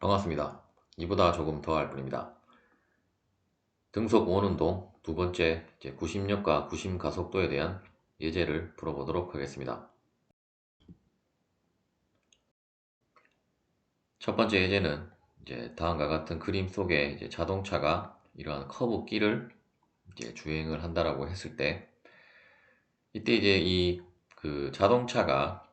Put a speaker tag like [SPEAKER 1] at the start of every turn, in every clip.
[SPEAKER 1] 반갑습니다. 이보다 조금 더 할 뿐입니다. 등속 원운동 두 번째 구심력과 구심 가속도에 대한 예제를 풀어보도록 하겠습니다. 첫 번째 예제는 이제 다음과 같은 그림 속에 이제 자동차가 이러한 커브길을 이제 주행을 한다라고 했을 때 이때 이제 이 그 자동차가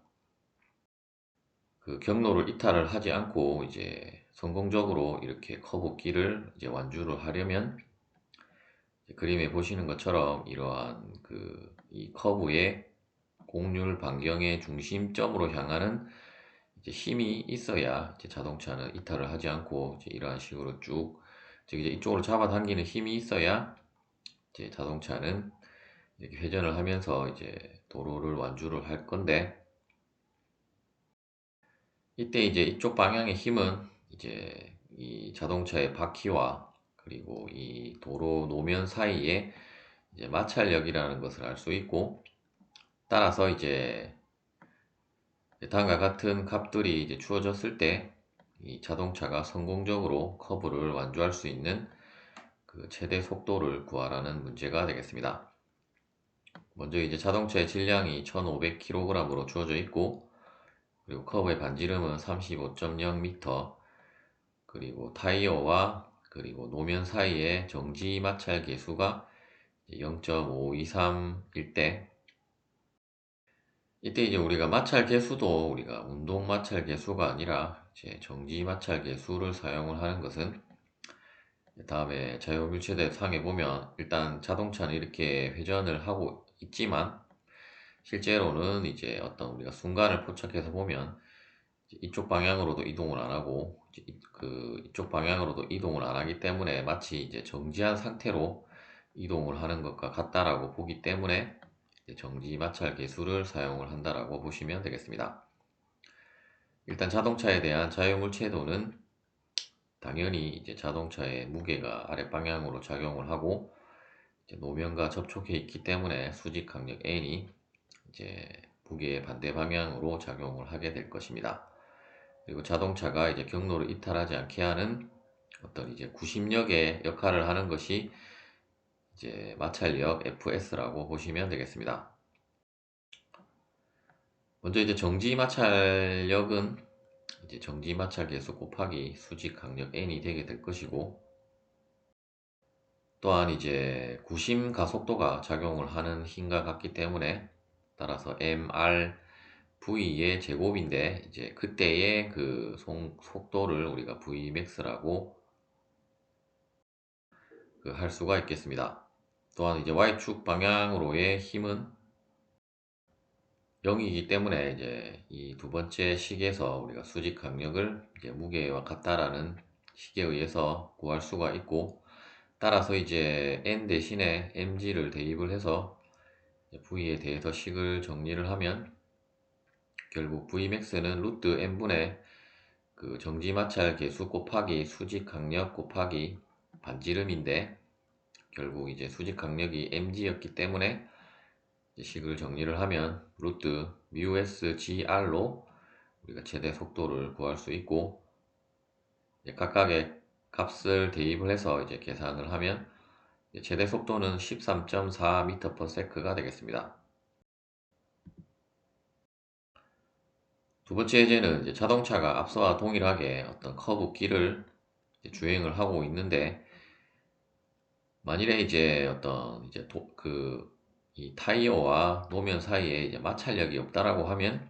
[SPEAKER 1] 그 경로를 이탈을 하지 않고 이제 성공적으로 이렇게 커브길을 이제 완주를 하려면 그림에 보시는 것처럼 이러한 그 이 커브의 곡률 반경의 중심점으로 향하는 이제 힘이 있어야 이제 자동차는 이탈을 하지 않고 이제 이러한 식으로 쭉즉 이제 이쪽으로 잡아당기는 힘이 있어야 이제 자동차는 이렇게 회전을 하면서 이제 도로를 완주를 할 건데 이때 이제 이쪽 방향의 힘은 이제 이 자동차의 바퀴와 그리고 이 도로 노면 사이에 이제 마찰력이라는 것을 알 수 있고 따라서 이제 다음과 같은 값들이 이제 주어졌을 때 이 자동차가 성공적으로 커브를 완주할 수 있는 그 최대 속도를 구하라는 문제가 되겠습니다. 먼저 이제 자동차의 질량이 1500kg으로 주어져 있고 그리고 커브의 반지름은 35.0m 그리고 타이어와 그리고 노면 사이의 정지 마찰 계수가 0.523일 때 이때 이제 우리가 마찰 계수도 우리가 운동 마찰 계수가 아니라 이제 정지 마찰 계수를 사용을 하는 것은 다음에 자유물체대 상에 보면 일단 자동차는 이렇게 회전을 하고 있지만 실제로는 이제 어떤 우리가 순간을 포착해서 보면 이쪽 방향으로도 이동을 안 하고 그 이쪽 방향으로도 이동을 안 하기 때문에 마치 이제 정지한 상태로 이동을 하는 것과 같다라고 보기 때문에 정지 마찰 계수를 사용을 한다라고 보시면 되겠습니다. 일단 자동차에 대한 자유물체도는 당연히 이제 자동차의 무게가 아랫 방향으로 작용을 하고 노면과 접촉해 있기 때문에 수직 강력 N이 이제 무게의 반대 방향으로 작용을 하게 될 것입니다. 그리고 자동차가 이제 경로를 이탈하지 않게 하는 어떤 이제 구심력의 역할을 하는 것이 이제 마찰력 FS라고 보시면 되겠습니다. 먼저 이제 정지 마찰력은 이제 정지 마찰 계수 곱하기 수직 강력 N이 되게 될 것이고 또한 이제 구심 가속도가 작용을 하는 힘과 같기 때문에 따라서 MR V의 제곱인데 이제 그때의 그 속도를 우리가 Vmax라고 그 할 수가 있겠습니다. 또한 이제 Y축 방향으로의 힘은 0이기 때문에 이제 이 두 번째 식에서 우리가 수직 강력을 이제 무게와 같다라는 식에 의해서 구할 수가 있고 따라서 이제 n 대신에 mg를 대입을 해서 v에 대해서 식을 정리를 하면 결국 vmax는 루트 n분의 그 정지 마찰 계수 곱하기 수직 강력 곱하기 반지름인데 결국 이제 수직 강력이 mg였기 때문에 식을 정리를 하면 루트 뮤s gr로 우리가 최대 속도를 구할 수 있고 각각의 값을 대입을 해서 이제 계산을 하면 최대 속도는 13.4m/s가 되겠습니다. 두 번째 예제는 자동차가 앞서와 동일하게 어떤 커브 길을 주행을 하고 있는데 만일에 이제 어떤 이제 그 이 타이어와 노면 사이에 이제 마찰력이 없다라고 하면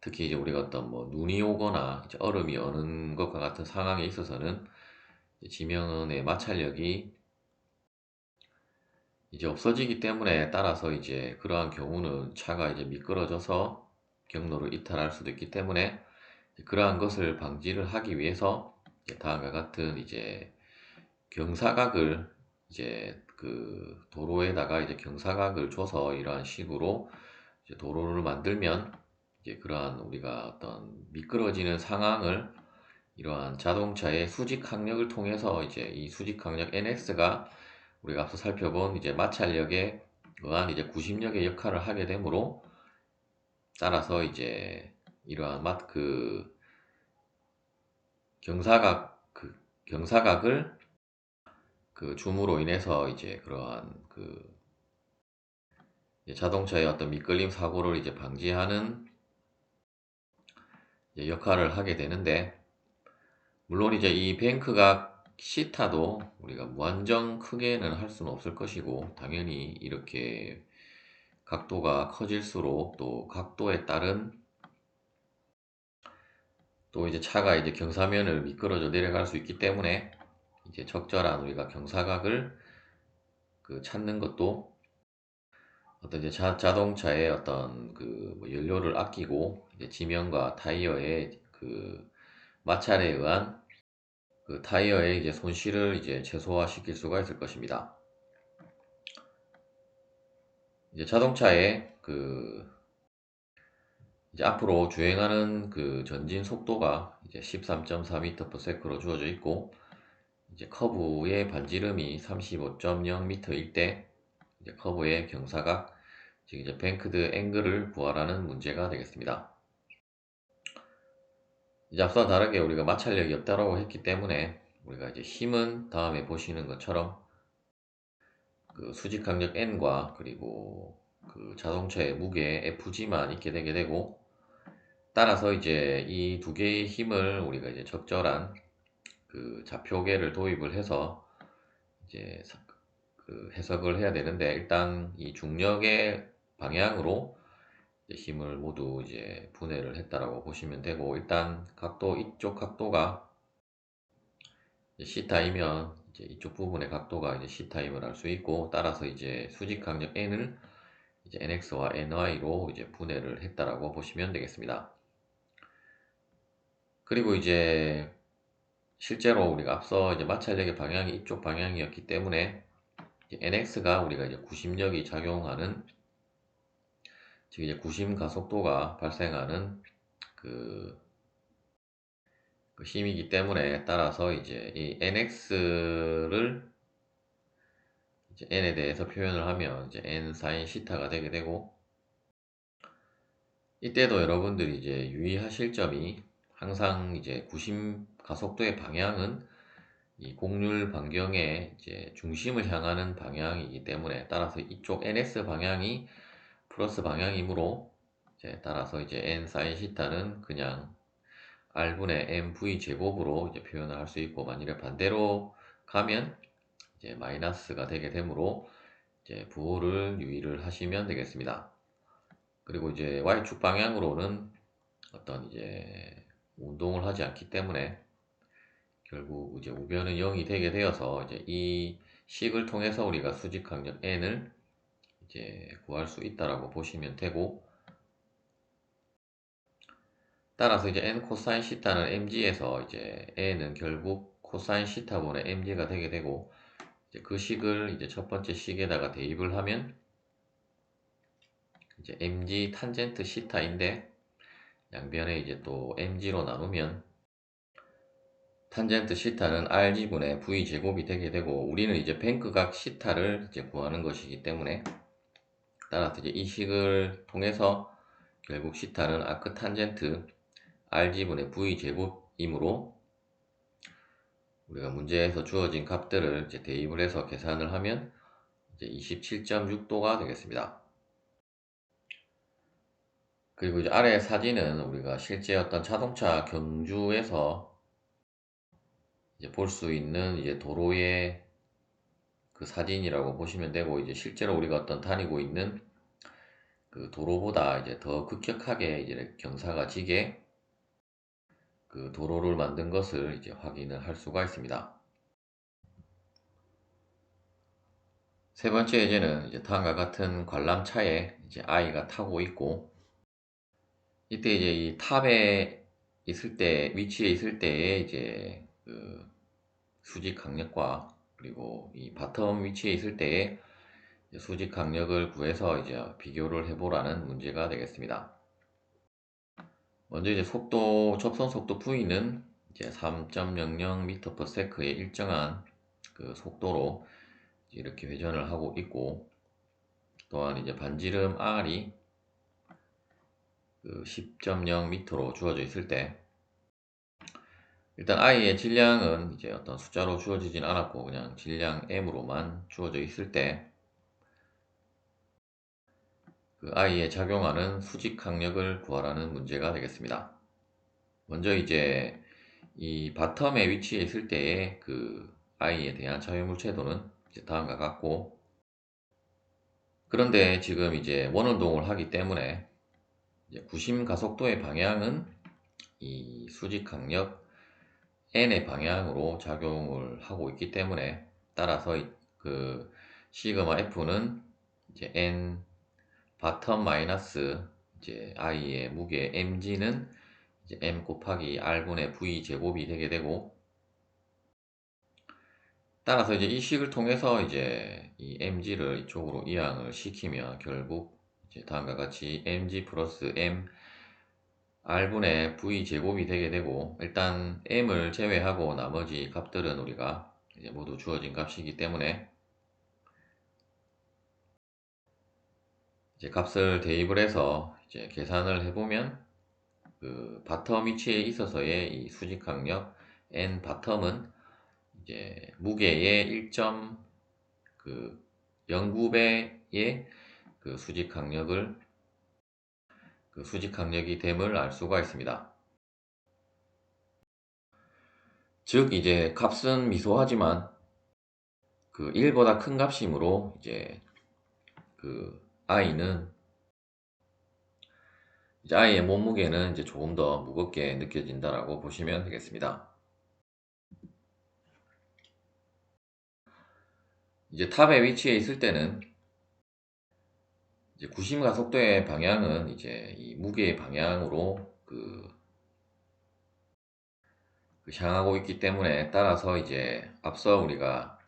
[SPEAKER 1] 특히 이제 우리가 어떤 뭐 눈이 오거나 얼음이 어는 것과 같은 상황에 있어서는 지면의 마찰력이 이제 없어지기 때문에 따라서 이제 그러한 경우는 차가 이제 미끄러져서 경로를 이탈할 수도 있기 때문에 그러한 것을 방지를 하기 위해서 다음과 같은 이제 경사각을 이제 그 도로에다가 이제 경사각을 줘서 이러한 식으로 도로를 만들면 이제 그러한 우리가 어떤 미끄러지는 상황을 이러한 자동차의 수직 항력을 통해서 이제 이 수직 항력 NX가 우리가 앞서 살펴본 이제 마찰력에 의한 이제 구심력의 역할을 하게 되므로 따라서 이제 이러한 맛그 경사각 그 경사각을 그 줌으로 인해서 이제 그러한 그 자동차의 어떤 미끌림 사고를 이제 방지하는 이제 역할을 하게 되는데 물론 이제 이 뱅크각 시타도 우리가 무한정 크게는 할 수는 없을 것이고 당연히 이렇게 각도가 커질수록 또 각도에 따른 또 이제 차가 이제 경사면을 미끄러져 내려갈 수 있기 때문에 이제 적절한 우리가 경사각을 그 찾는 것도 어떤 이제 자, 자동차의 어떤 그뭐 연료를 아끼고 이제 지면과 타이어의 그 마찰에 의한 그 타이어의 이제 손실을 이제 최소화시킬 수가 있을 것입니다. 이제 자동차의 그 이제 앞으로 주행하는 그 전진 속도가 이제 13.4m/s로 주어져 있고 이제 커브의 반지름이 35.0m일 때 이제 커브의 경사각 즉 이제 뱅크드 앵글을 구하라는 문제가 되겠습니다. 이제 앞서 다르게 우리가 마찰력이 없다라고 했기 때문에 우리가 이제 힘은 다음에 보시는 것처럼 그 수직 강력 N과 그리고 그 자동차의 무게 FG만 있게 되게 되고 따라서 이제 이 두 개의 힘을 우리가 이제 적절한 그 좌표계를 도입을 해서 이제 그 해석을 해야 되는데 일단 이 중력의 방향으로 힘을 모두 이제 분해를 했다라고 보시면 되고 일단 각도 이쪽 각도가 C타이면 이제 이쪽 부분의 각도가 이제 C타임을 알 수 있고 따라서 이제 수직 강력 N을 이제 NX와 NY로 이제 분해를 했다라고 보시면 되겠습니다. 그리고 이제 실제로 우리가 앞서 이제 마찰력의 방향이 이쪽 방향이었기 때문에 NX가 우리가 이제 구심력이 작용하는 즉 이제 구심 가속도가 발생하는 그, 그 힘이기 때문에 따라서 이제 이 nx를 이제 n에 대해서 표현을 하면 이제 n 사인 시타가 되게 되고 이때도 여러분들이 이제 유의하실 점이 항상 이제 구심 가속도의 방향은 이 곡률 반경의 이제 중심을 향하는 방향이기 때문에 따라서 이쪽 ns 방향이 플러스 방향이므로 이제 따라서 이제 n 사인 시타는 그냥 r분의 mv 제곱으로 이제 표현을 할 수 있고 만일에 반대로 가면 이제 마이너스가 되게 되므로 이제 부호를 유의를 하시면 되겠습니다. 그리고 이제 y축 방향으로는 어떤 이제 운동을 하지 않기 때문에 결국 이제 우변은 0이 되게 되어서 이제 이 식을 통해서 우리가 수직 강력 n을 이제 구할 수 있다라고 보시면 되고 따라서 이제 n 코사인 시타는 mg에서 이제 n은 결국 코사인 시타분의 mg가 되게 되고 이제 그 식을 이제 첫 번째 식에다가 대입을 하면 이제 mg 탄젠트 시타인데 양변에 이제 또 mg로 나누면 탄젠트 시타는 rg분의 v 제곱이 되게 되고 우리는 이제 뱅크각 시타를 이제 구하는 것이기 때문에 따라서 이제 이 식을 통해서 결국 시타는 아크 탄젠트 rg분의 v 제곱이므로 우리가 문제에서 주어진 값들을 이제 대입을 해서 계산을 하면 이제 27.6도가 되겠습니다. 그리고 이제 아래 사진은 우리가 실제 어떤 자동차 경주에서 볼 수 있는 이제 도로의 그 사진이라고 보시면 되고 이제 실제로 우리가 어떤 다니고 있는 그 도로보다 이제 더 급격하게 이제 경사가 지게 그 도로를 만든 것을 이제 확인을 할 수가 있습니다. 세 번째 예제는 이제 다음과 같은 관람차에 이제 아이가 타고 있고 이때 이제 이 탑에 있을 때 위치에 있을 때에 이제 그 수직 강력과 그리고 이 바텀 위치에 있을 때에 수직 강력을 구해서 이제 비교를 해보라는 문제가 되겠습니다. 먼저 이제 속도, 접선 속도 V는 이제 3.00m/s의 일정한 그 속도로 이렇게 회전을 하고 있고, 또한 이제 반지름 R이 그 10.0m로 주어져 있을 때, 일단 i의 질량은 이제 어떤 숫자로 주어지진 않았고 그냥 질량 m으로만 주어져 있을 때 그 i에 작용하는 수직 강력을 구하라는 문제가 되겠습니다. 먼저 이제 이 바텀에 위치해 있을 때의 그 i에 대한 자유물체도는 이제 다음과 같고 그런데 지금 이제 원운동을 하기 때문에 구심 가속도의 방향은 이 수직 강력 n의 방향으로 작용을 하고 있기 때문에 따라서 이- 그 시그마 f는 이제 n 바텀 마이너스 이제 i의 무게 mg는 이제 m 곱하기 r분의 v 제곱이 되게 되고 따라서 이제 이 식을 통해서 이제 이 mg를 이쪽으로 이항을 시키면 결국 이제 다음과 같이 mg 플러스 m r분의 v 제곱이 되게 되고 일단 m을 제외하고 나머지 값들은 우리가 이제 모두 주어진 값이기 때문에 이제 값을 대입을 해서 이제 계산을 해보면 그 바텀 위치에 있어서의 이 수직 강력 n 바텀은 이제 무게의 1점 그 0구배의 그 수직 강력을 그 수직 강력이 됨을 알 수가 있습니다. 즉 이제 값은 미소하지만 그 1보다 큰 값이므로 이제 그 i는 이제 i의 몸무게는 이제 조금 더 무겁게 느껴진다라고 보시면 되겠습니다. 이제 탑에 위치해 있을 때는 이제 구심 가속도의 방향은 이제 이 무게의 방향으로 그, 그 향하고 있기 때문에 따라서 이제 앞서 우리가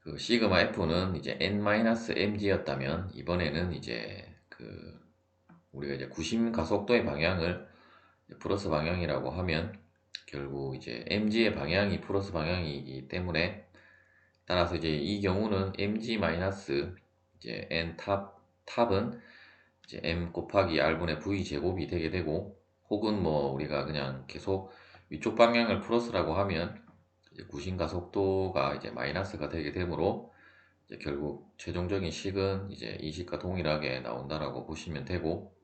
[SPEAKER 1] 그 시그마 F는 이제 n-mg였다면 이번에는 이제 그 우리가 이제 구심 가속도의 방향을 플러스 방향이라고 하면 결국 이제 mg의 방향이 플러스 방향이기 때문에 따라서 이제 이 경우는 mg 마이너스 이제 n 탑 탑은 이제 m 곱하기 r분의 v 제곱이 되게 되고 혹은 뭐 우리가 그냥 계속 위쪽 방향을 플러스라고 하면 이제 구심 가속도가 이제 마이너스가 되게 되므로 이제 결국 최종적인 식은 이제 이 식과 동일하게 나온다라고 보시면 되고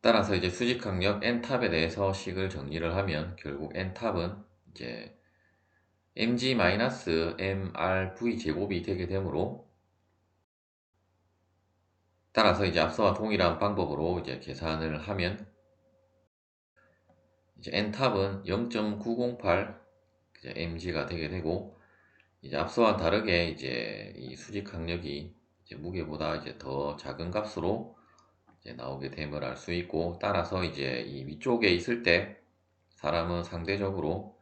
[SPEAKER 1] 따라서 이제 수직 강력 n탑에 대해서 식을 정리를 하면 결국 n탑은 이제 mg-mrv 제곱이 되게 되므로 따라서 이제 앞서와 동일한 방법으로 이제 계산을 하면 이제 n탑은 0.908 이제 mg가 되게 되고 이제 앞서와 다르게 이제 이 수직 강력이 이제 무게보다 이제 더 작은 값으로 이제 나오게 됨을 알 수 있고 따라서 이제 이 위쪽에 있을 때 사람은 상대적으로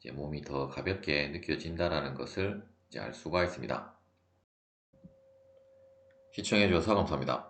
[SPEAKER 1] 이제 몸이 더 가볍게 느껴진다라는 것을 이제 알 수가 있습니다. 시청해 주셔서 감사합니다.